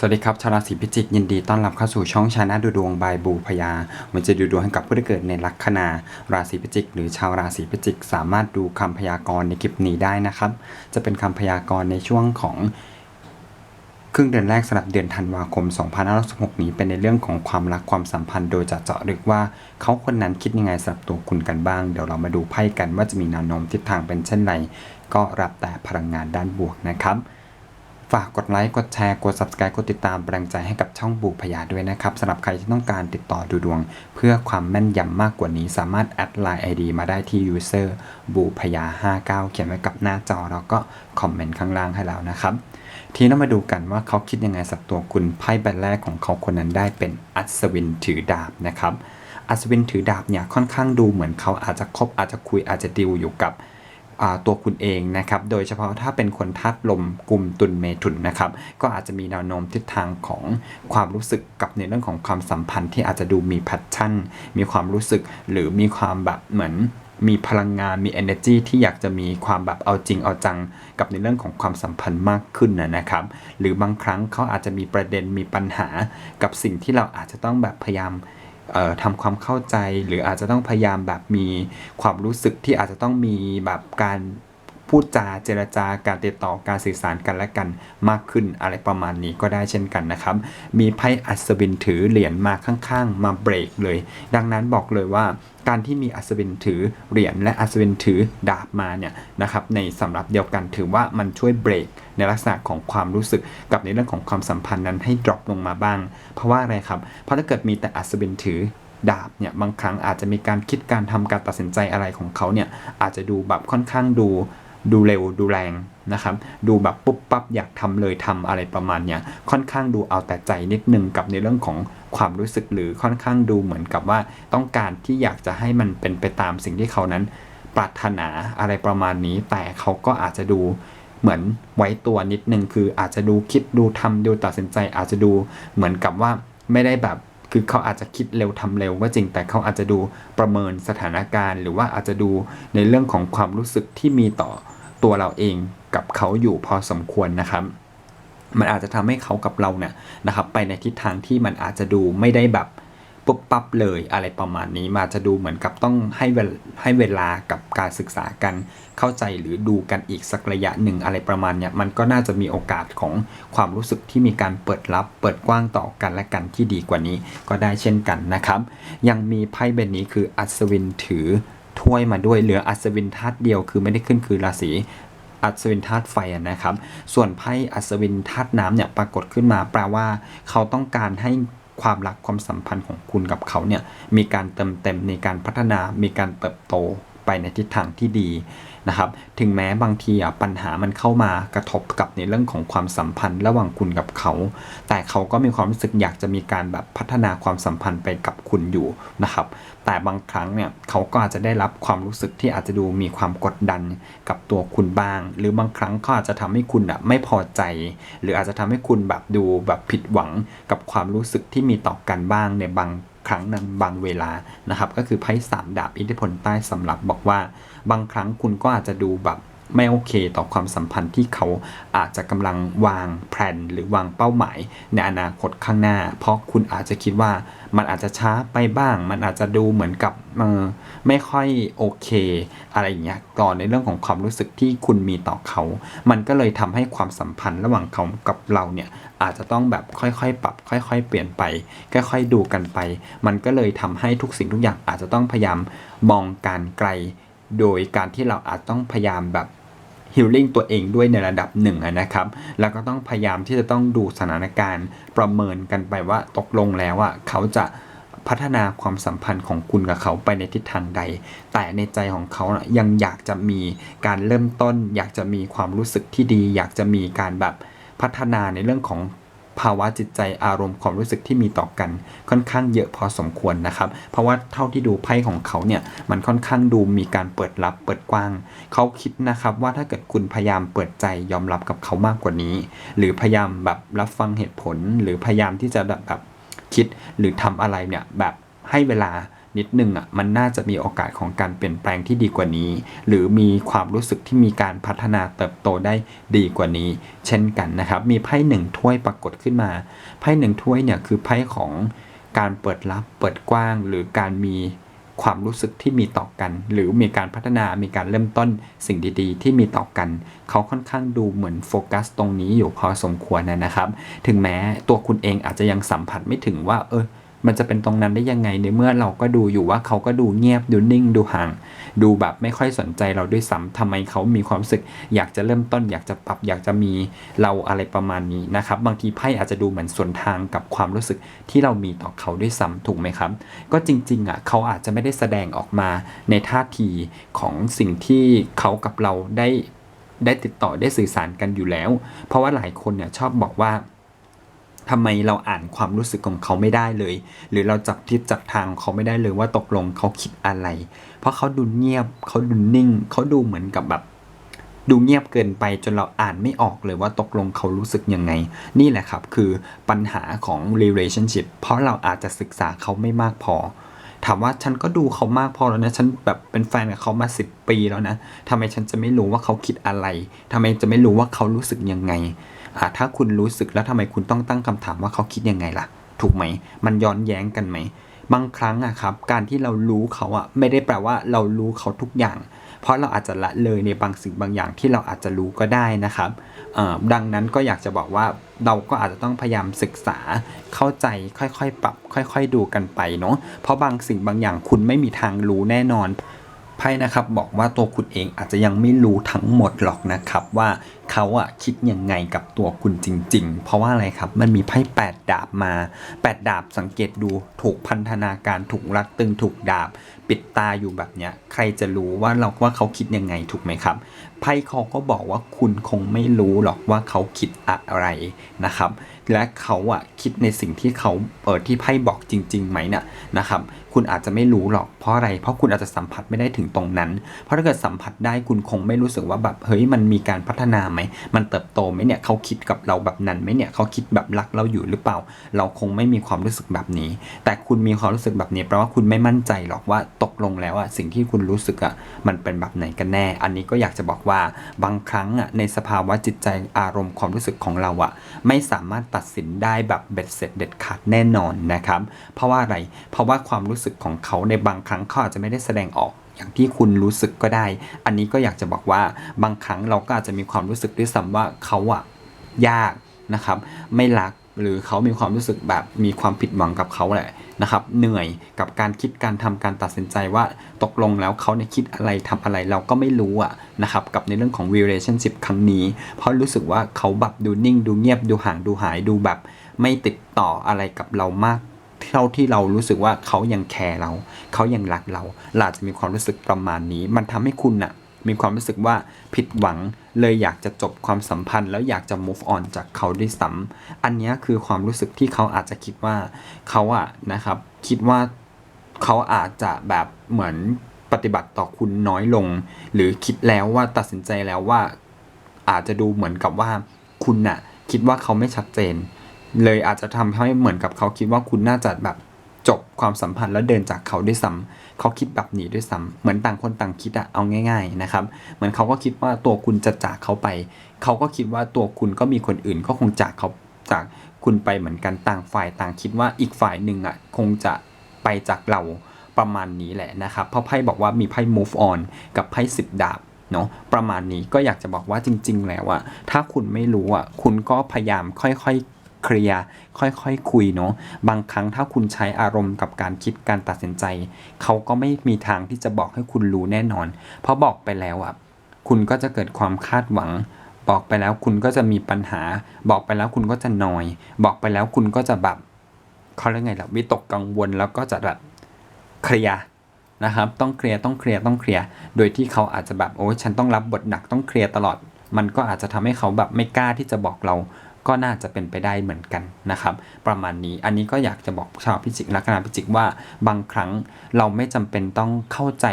สวัสดีครับชาวราศีพิจิกยินดีต้อนรับเข้าสู่ช่องชานะดูดวงบายบูพยามันจะดูดวงให้กับผู้ที่เกิดในลัคนาราศีพิจิก หรือชาวราศีพิจิก สามารถดูคำพยากรณ์ในคลิปนี้ได้นะครับ จะเป็นคำพยากรณ์ในช่วงของครึ่งเดือนแรกสำหรับเดือนธันวาคม 2566 นี้เป็นในเรื่องของความรักความสัมพันธ์โดยจะเจาะลึกว่าเขาคนนั้นคิดยังไงสำหรับตัวคุณกันบ้าง เดี๋ยวเรามาดูไพ่กันว่าจะมีแนวโน้มทิศทางเป็นเช่นไร ก็รับแต่พลังงานด้านบวกนะครับ ฝากกดไลค์ กดแชร์ กด subscribe กดติดตามแรงใจให้กับช่องบูพยาด้วยนะครับสำหรับใครที่ต้องการติดต่อดูดวง เพื่อความแม่นยำมากกว่านี้ สามารถแอดไลน์ ID มาได้ที่ user บูพยา 59 เขียนไว้กับหน้าจอ แล้วก็คอมเมนต์ข้างล่างให้แล้วนะครับ ทีนี้มาดูกันว่าเขาคิดยังไงสับตัวคุณไพ่ใบแรกของเขาคนนั้นได้เป็นอัศวินถือดาบนะครับอัศวินถือดาบเนี่ยค่อนข้างดูเหมือนเขาอาจจะคบอาจจะคุยอาจจะดิวอยู่กับ ตัวคุณเองนะครับ โดยเฉพาะถ้าเป็นคนธาตุลมกลุ่มตุลเมถุนนะครับ ก็อาจจะมีแนวโน้มทิศทางของความรู้สึกกับในเรื่องของความสัมพันธ์ที่อาจจะดูมีแพชชั่น มีความรู้สึกหรือมีความแบบเหมือนมีพลังงานมี energy ที่อยากจะมีความแบบเอาจริงเอาจัง กับในเรื่องของความสัมพันธ์มากขึ้นนะครับ หรือบางครั้งเขาอาจจะมีประเด็นมีปัญหากับสิ่งที่เราอาจจะต้องแบบพยายาม ทำความเข้าใจ หรืออาจจะต้องพยายามแบบมีความรู้สึกที่อาจจะต้องมีแบบการ พูดจาเจรจาการติดต่อการสื่อสารกันและกันมากขึ้นอะไรประมาณนี้ก็ได้เช่นกันนะครับ มีไพ่อัศวินถือเหรียญมาข้างๆ มาเบรกเลย ดังนั้นบอกเลยว่าการที่มีอัศวินถือเหรียญและอัศวินถือดาบมาเนี่ยนะครับในสำหรับเดียวกันถือว่ามันช่วยเบรกในลักษณะของความรู้สึกกับในเรื่องของความสัมพันธ์นั้นให้ drop ลงมาบ้าง เพราะว่าอะไรครับ เพราะถ้าเกิดมีแต่อัศวินถือดาบเนี่ยบางครั้งอาจจะมีการคิดการทำการตัดสินใจอะไรของเขาเนี่ยอาจจะดูแบบค่อนข้างดู ดูเร็วดูแรงนะครับ ดูแบบปุ๊บปั๊บอยากทำเลยทำอะไรประมาณเนี้ยค่อนข้างดูเอาแต่ใจนิดนึงกับในเรื่องของความรู้สึกหรือค่อนข้างดูเหมือนกับว่าต้องการที่อยากจะให้มันเป็นไปตามสิ่งที่เขานั้น ปรารถนาอะไรประมาณนี้ แต่เขาก็อาจจะดูเหมือนไว้ตัวนิดนึงคืออาจจะดูคิดดูทำดูตัดสินใจ อาจจะดูเหมือนกับว่าไม่ได้แบบคือเขาอาจจะคิดเร็วทำเร็วก็จริงแต่เขาอาจจะดูประเมินสถานการณ์ หรือว่าอาจจะดูในเรื่องของความรู้สึกที่มีต่อ ตัวเราเองกับเขาอยู่พอสมควรนะครับ มันอาจจะทำให้เขากับเราเนี่ยนะครับ ไปในทิศทางที่มันอาจจะดูไม่ได้แบบปุ๊บปั๊บเลยอะไรประมาณนี้มาจะดูเหมือนกับต้องให้เวลให้เวลากับการศึกษากันเข้าใจหรือดูกันอีกสักระยะหนึ่งอะไรประมาณเนี้ยมันก็น่าจะมีโอกาสของความรู้สึกที่มีการเปิดรับ เปิดกว้างต่อกันและกันที่ดีกว่านี้ก็ได้เช่นกันนะครับ ยังมีไพ่ใบนี้คืออัศวินถือ ถ้วยมาด้วยเหลืออัศวินธาตุเดียวคือไม่ได้ขึ้นคือราศีอัศวินธาตุไฟนะครับ ส่วนไพ่อัศวินธาตุน้ำเนี่ยปรากฏขึ้นมาแปลว่า เขาต้องการให้ความรักความสัมพันธ์ของคุณกับเขาเนี่ยมีการเติมเต็มในการพัฒนามีการเติบโตไปในทิศทางที่ดี นะครับ ถึงแม้บางทีอะปัญหามันเข้ามากระทบกับในเรื่องของความสัมพันธ์ระหว่างคุณกับเขา แต่เขาก็มีความรู้สึกอยากจะมีการแบบพัฒนาความสัมพันธ์ไปกับคุณอยู่นะครับ แต่บางครั้งเนี่ยเขาก็อาจจะได้รับความรู้สึกที่อาจจะดูมีความกดดันกับตัวคุณบ้าง หรือบางครั้งเขาอาจจะทำให้คุณอะไม่พอใจ หรืออาจจะทำให้คุณแบบดูแบบผิดหวังกับความรู้สึกที่มีต่อกันบ้างในบาง ครั้งนั้นบางเวลานะครับ ก็คือไพ่สามดาบอิทธิพลใต้สำหรับบอกว่า บางครั้งคุณก็อาจจะดูแบบ ไม่โอเคต่อความสัมพันธ์ที่เขาอาจจะกำลังวางแผนหรือวางเป้าหมาย ในอนาคตข้างหน้า เพราะคุณอาจจะคิดว่ามันอาจจะช้าไปบ้าง มันอาจจะดูเหมือนกับออไม่ค่อยโอเค อะไรอย่างเงี้ยก่อนในเรื่องของความรู้สึกที่คุณมีต่อเขา มันก็เลยทำให้ความสัมพันธ์ระหว่างเขากับเราเนี่ยอาจจะต้องแบบค่อยๆ ปรับ ค่อย ๆ เปลี่ยนไป ค่อยๆ ดูกันไป มันก็เลยทำให้ทุกสิ่งทุกอย่างอาจจะต้องพยายามมองการไกล โดยการที่เราอาจต้องพยายามแบบ ฮิลลิ่งตัวเองด้วยในระดับหนึ่งนะครับ แล้วก็ต้องพยายามที่จะต้องดูสถานการณ์ประเมินกันไปว่าตกลงแล้วอะเขาจะพัฒนาความสัมพันธ์ของคุณกับเขาไปในทิศทางใด แต่ในใจของเขาน่ะยังอยากจะมีการเริ่มต้น อยากจะมีความรู้สึกที่ดี อยากจะมีการแบบพัฒนาในเรื่องของ ภาวะจิตใจอารมณ์ความรู้สึกที่มีต่อกัน ค่อนข้างเยอะพอสมควรนะครับ เพราะว่าเท่าที่ดูไพ่ของเขาเนี่ยมันค่อนข้างดูมีการเปิดรับเปิดกว้าง เขาคิดนะครับว่าถ้าเกิดคุณพยายามเปิดใจยอมรับกับเขามากกว่านี้ หรือพยายามแบบรับฟังเหตุผล หรือพยายามที่จะแบบแบบคิดหรือทำอะไรเนี่ยแบบให้เวลา นิดนึงอะมันน่าจะมีโอกาสของการเปลี่ยนแปลงที่ดีกว่านี้ หรือมีความรู้สึกที่มีการพัฒนาเติบโตได้ดีกว่านี้ เช่นกันนะครับ มีไพ่หนึ่งถ้วยปรากฏขึ้นมาไพ่หนึ่งถ้วยเนี่ยคือไพ่ของการเปิดรับเปิดกว้าง หรือการมีความรู้สึกที่มีต่อกัน หรือมีการพัฒนามีการเริ่มต้นสิ่งดีๆ ที่มีต่อกัน เขาค่อนข้างดูเหมือนโฟกัสตรงนี้อยู่พอสมควรนะครับ ถึงแม้ตัวคุณเองอาจจะยังสัมผัสไม่ถึงว่าเออ มันจะเป็นตรงนั้นได้ยังไงในเมื่อเราก็ดูอยู่ว่าเขาก็ดูเงียบดูนิ่งดูห่าง ดูแบบไม่ค่อยสนใจเราด้วยซ้ำทำไมเขามีความรู้สึก อยากจะเริ่มต้น อยากจะปรับอยากจะมีเราอะไรประมาณนี้นะครับ บางทีไพ่อาจจะดูเหมือนส่วนทางกับความรู้สึกที่เรามีต่อเขาด้วยซ้ำถูกไหมครับ ก็จริงๆอะเขาอาจจะไม่ได้แสดงออกมาในท่าทีของสิ่งที่เขากับเราได้ได้ติดต่อได้สื่อสารกันอยู่แล้ว เพราะว่าหลายคนเนี่ยชอบบอกว่า ทำไมเราอ่านความรู้สึกของเขาไม่ได้เลย หรือเราจับทิศจับทางเขาไม่ได้เลยว่าตกลงเขาคิดอะไร เพราะเขาดูเงียบเขาดูนิ่ง เขาดูเหมือนกับแบบ ดูเงียบเกินไปจนเราอ่านไม่ออกเลยว่าตกลงเขารู้สึกยังไง นี่แหละครับคือปัญหาของ relationship เพราะเราอาจจะศึกษาเขาไม่มากพอถามว่าฉันก็ดูเขามากพอแล้วนะ ฉันแบบเป็นแฟนกับเขามาสิบปีแล้วนะทำไมฉันจะไม่รู้ว่าเขาคิดอะไรทำไมจะไม่รู้ว่าเขารู้สึกยังไง ถ้าคุณรู้สึกแล้วทำไมคุณต้องตั้งคำถามว่าเขาคิดยังไงล่ะ ถูกไหม มันย้อนแย้งกันไหม บางครั้งอะครับ การที่เรารู้เขาอะไม่ได้แปลว่าเรารู้เขาทุกอย่าง เพราะเราอาจจะละเลยในบางสิ่งบางอย่างที่เราอาจจะรู้ก็ได้นะครับดังนั้นก็อยากจะบอกว่าเราก็อาจจะต้องพยายามศึกษาเข้าใจค่อยๆ ปรับ ค่อย ๆ ดูกันไปเนาะเพราะบางสิ่งบางอย่างคุณไม่มีทางรู้แน่นอนไพ่นะครับบอกว่าตัวคุณเองอาจจะยังไม่รู้ทั้งหมดหรอกนะครับว่า เขาอะคิดยังไงกับตัวคุณจริง ๆ เพราะว่าอะไรครับมันมีไพ่แปดดาบมาแปดดาบสังเกตดูถูกพันธนาการถูกรัดตึงถูกดาบ ปิดตาอยู่แบบเนี้ย ใครจะรู้ว่าเราว่าเขาคิดยังไงถูกไหมครับไพ่เขาก็บอกว่าคุณคงไม่รู้หรอกว่าเขาคิดอะไรนะครับ และเขาอะคิดในสิ่งที่เขาเออที่ไพ่บอกจริงๆไหมเนี่ยนะครับ คุณอาจจะไม่รู้หรอกเพราะอะไรเพราะคุณอาจจะสัมผัสไม่ได้ถึงตรงนั้น เพราะถ้าเกิดสัมผัสได้คุณคงไม่รู้สึกว่าแบบเฮ้ยมันมีการพัฒนาไหมมันเติบโตไหมเนี่ยเขาคิดกับเราแบบนั้นไหมเนี่ยเขาคิดแบบรักเราอยู่หรือเปล่า เราคงไม่มีความรู้สึกแบบนี้ แต่คุณมีความรู้สึกแบบนี้แปลว่าคุณไม่มั่นใจหรอกว่าตกลงแล้วอะสิ่งที่คุณรู้สึกอะมันเป็นแบบไหนกันแน่ อันนี้ก็อยากจะบอกว่าบางครั้งอะในสภาวะจิตใจอารมณ์ความรู้สึกของเราอะไม่สามารถตัดสินได้แบบเบ็ดเสร็จเด็ดขาดแน่นอนนะครับ เพราะว่าอะไรเพราะว่าความรู้สึกของเขาในบางครั้งเขาอาจจะไม่ได้แสดงออก อย่างที่คุณรู้สึกก็ได้ อันนี้ก็อยากจะบอกว่าบางครั้งเราก็อาจจะมีความรู้สึกด้วยซ้ำว่าเขาอะยากนะครับ ไม่รักหรือเขามีความรู้สึกแบบมีความผิดหวังกับเขาแหละนะครับ เหนื่อยกับการคิดการทำการตัดสินใจว่าตกลงแล้วเขาเนี่ยคิดอะไรทำอะไรเราก็ไม่รู้อะนะครับกับในเรื่องของ relationship ครั้งนี้ เพราะรู้สึกว่าเขาแบบดูนิ่ง ดูเงียบดูห่างดูหายดูแบบ ไม่ติดต่ออะไรกับเรามาก เท่าที่เรารู้สึกว่าเขายังแคร์เราเขายังรักเราเราจะมีความรู้สึกประมาณนี้ มันทำให้คุณน่ะมีความรู้สึกว่าผิดหวังเลยอยากจะจบความสัมพันธ์ แล้วอยากจะ move on จากเขาด้วยซ้ำอันนี้คือความรู้สึกที่เขาอาจจะคิดว่าเขาอะนะครับ คิดว่าเขาอาจจะแบบเหมือนปฏิบัติต่อคุณน้อยลง หรือคิดแล้วว่าตัดสินใจแล้วว่าอาจจะดูเหมือนกับว่าคุณน่ะ คิดว่าเขาไม่ชัดเจน เลยอาจจะทำให้เหมือนกับเขาคิดว่าคุณน่าจะแบบจบความสัมพันธ์แล้วเดินจากเขาด้วยซ้ำเขาคิดแบบนี้ด้วยซ้ำเหมือนต่างคนต่างคิดอะเอาง่าย ๆนะครับ เหมือนเขาก็คิดว่าตัวคุณจะจากเขาไป เขาก็คิดว่าตัวคุณก็มีคนอื่นก็คงจากเขาจากคุณไปเหมือนกันต่างฝ่ายต่างคิดว่าอีกฝ่ายหนึ่งอะคงจะไปจากเราประมาณนี้แหละนะครับ เพราะไพ่บอกว่ามีไพ่ move on กับไพ่สิบดาบเนาะประมาณนี้ก็อยากจะบอกว่าจริง ๆ แล้วอะถ้าคุณไม่รู้อะคุณก็พยายามค่อยๆ เคลียร์ค่อยๆคคุยเนาะบางครั้งถ้าคุณใช้อารมณ์กับการคิดการตัดสินใจ เขาก็ไม่มีทางที่จะบอกให้คุณรู้แน่นอน เพราะบอกไปแล้วอะคุณก็จะเกิดความคาดหวัง บอกไปแล้วคุณก็จะมีปัญหา บอกไปแล้วคุณก็จะนอย บอกไปแล้วคุณก็จะแบบเขาเรียกไงล่ะวิตกกังวลแล้วก็จะแบบเคลียร์นะครับต้องเคลียร์ต้องเคลียร์ต้องเคลียร์โดยที่เขาอาจจะแบบโอ้ยฉันต้องรับบทหนักต้องเคลียร์ตลอด มันก็อาจจะทำให้เขาแบบไม่กล้าที่จะบอกเรา ก็น่าจะเป็นไปได้เหมือนกันนะครับ ประมาณนี้อันนี้ก็อยากจะบอกชาวพิจิกลัคนาพิจิกว่าบางครั้งเราไม่จำเป็นต้องเข้าใจ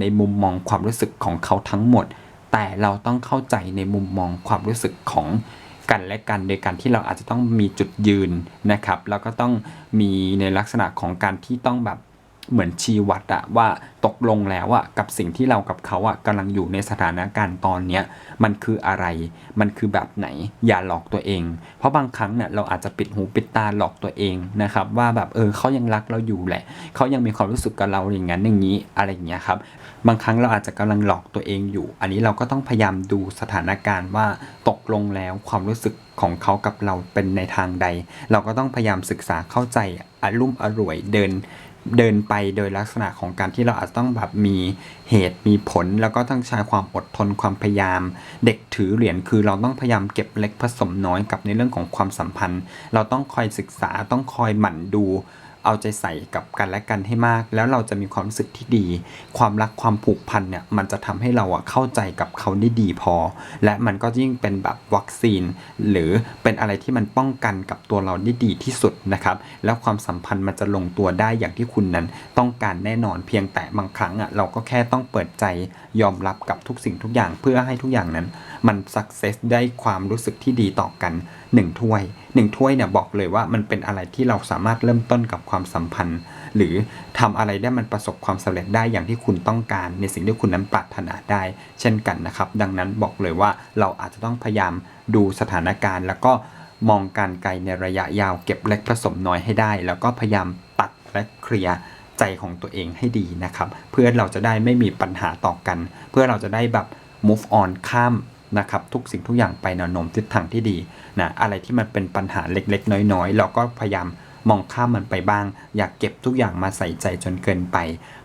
ในมุมมองความรู้สึกของเขาทั้งหมด แต่เราต้องเข้าใจในมุมมองความรู้สึกของกันและกันโดยการที่เราอาจจะต้องมีจุดยืนนะครับ แล้วก็ต้องมีในลักษณะของการที่ต้องแบบ เหมือนชี้วัดอะว่าตกลงแล้วอะกับสิ่งที่เรากับเขาอะกำลังอยู่ในสถานการณ์ตอนเนี้ยมันคืออะไร มันคือแบบไหนอย่าหลอกตัวเอง เพราะบางครั้งเนี่ยเราอาจจะปิดหูปิดตาหลอกตัวเองนะครับว่าแบบเออเขายังรักเราอยู่แหละเขายังมีความรู้สึกกับเราอย่างนั้นอย่างนี้อะไรอย่างเงี้ยครับบางครั้งเราอาจจะกำลังหลอกตัวเองอยู่ อันนี้เราก็ต้องพยายามดูสถานการณ์ว่าตกลงแล้วความรู้สึกของเขากับเราเป็นในทางใด เราก็ต้องพยายามศึกษาเข้าใจอารมุ่มอร่วยเดิน เดินไปโดยลักษณะของการที่เราอาจจะต้องแบบมีเหตุมีผล แล้วก็ต้องใช้ความอดทนความพยายาม เด็กถือเหรียญคือเราต้องพยายามเก็บเล็กผสมน้อยกับในเรื่องของความสัมพันธ์ เราต้องคอยศึกษาต้องคอยหมั่นดู เอาใจใส่กับกันและกันให้มาก แล้วเราจะมีความรู้สึกที่ดี ความรักความผูกพันเนี่ยมันจะทำให้เราอะเข้าใจกับเขาได้ดีพอ และมันก็ยิ่งเป็นแบบวัคซีน หรือเป็นอะไรที่มันป้องกันกับตัวเราได้ดีที่สุดนะครับแล้วความสัมพันธ์มันจะลงตัวได้อย่างที่คุณนั้น ต้องการแน่นอนเพียงแต่บางครั้งอะเราก็แค่ต้องเปิดใจยอมรับกับทุกสิ่งทุกอย่างเพื่อให้ทุกอย่างนั้น มันสักเซสได้ความรู้สึกที่ดีต่อกัน หนึ่งถ้วยหนึ่งถ้วยเนี่ยบอกเลยว่ามันเป็นอะไรที่เราสามารถเริ่มต้นกับความสัมพันธ์ หรือทำอะไรได้มันประสบความสำเร็จได้อย่างที่คุณต้องการ ในสิ่งที่คุณนั้นปรารถนาได้ เช่นกันนะครับ ดังนั้นบอกเลยว่าเราอาจจะต้องพยายามดูสถานการณ์ แล้วก็มองการไกลในระยะยาวเก็บเล็กผสมน้อยให้ได้ แล้วก็พยายามตัดและเคลียร์ใจของตัวเองให้ดีนะครับ เพื่อเราจะได้ไม่มีปัญหาต่อกัน เพื่อเราจะได้แบบ move on ข้าม นะครับทุกสิ่งทุกอย่างไปแนวโน้มทิศทางที่ดีนะอะไรที่มันเป็นปัญหาเล็กๆ น้อยๆ เราก็พยายามมองข้ามมันไปบ้าง อยากเก็บทุกอย่างมาใส่ใจจนเกินไป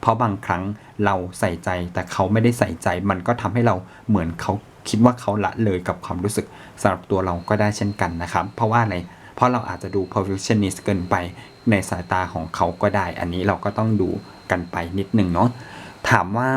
เพราะบางครั้งเราใส่ใจแต่เขาไม่ได้ใส่ใจ มันก็ทำให้เราเหมือนเขาคิดว่าเขาละเลยกับความรู้สึกสำหรับตัวเราก็ได้เช่นกันนะครับ เพราะว่าอะไร เพราะเราอาจจะดู perfectionist เกินไปในสายตาของเขาก็ได้ อันนี้เราก็ต้องดูกันไปนิดหนึ่งเนาะถามว่า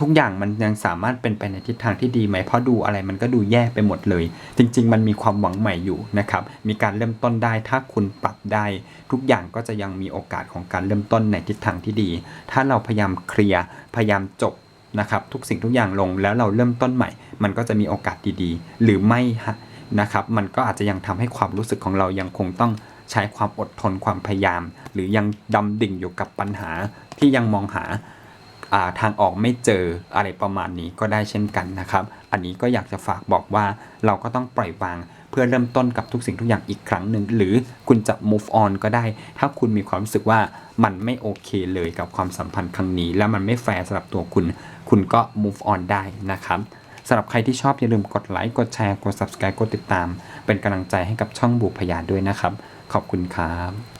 ทุกอย่างมันยังสามารถเป็นไปในทิศทางที่ดีไหมเพราะดูอะไรมันก็ดูแย่ไปหมดเลย จริง ๆ มันมีความหวังใหม่อยู่นะครับ มีการเริ่มต้นได้ถ้าคุณปรับได้ ทุกอย่างก็จะยังมีโอกาสของการเริ่มต้นในทิศทางที่ดี ถ้าเราพยายามเคลียร์พยายามจบนะครับ ทุกสิ่งทุกอย่างลงแล้วเราเริ่มต้นใหม่ มันก็จะมีโอกาสดีๆ หรือไม่นะครับ มันก็อาจจะยังทำให้ความรู้สึกของเรายังคงต้องใช้ความอดทนความพยายาม หรือยังดำดิ่งอยู่กับปัญหาที่ยังมองหา ทางออกไม่เจออะไรประมาณนี้ก็ได้เช่นกันนะครับ อันนี้ก็อยากจะฝากบอกว่าเราก็ต้องปล่อยวางเพื่อเริ่มต้นกับทุกสิ่งทุกอย่างอีกครั้งหนึ่งหรือคุณจะ move on ก็ได้ ถ้าคุณมีความรู้สึกว่ามันไม่โอเคเลยกับความสัมพันธ์ครั้งนี้ แล้วมันไม่แฟร์สำหรับตัวคุณ คุณก็ move on ได้นะครับสำหรับใครที่ชอบอย่าลืมกดไลค์กดแชร์กด subscribe กดติดตาม เป็นกำลังใจให้กับช่องบุพยานด้วยนะครับ ขอบคุณครับ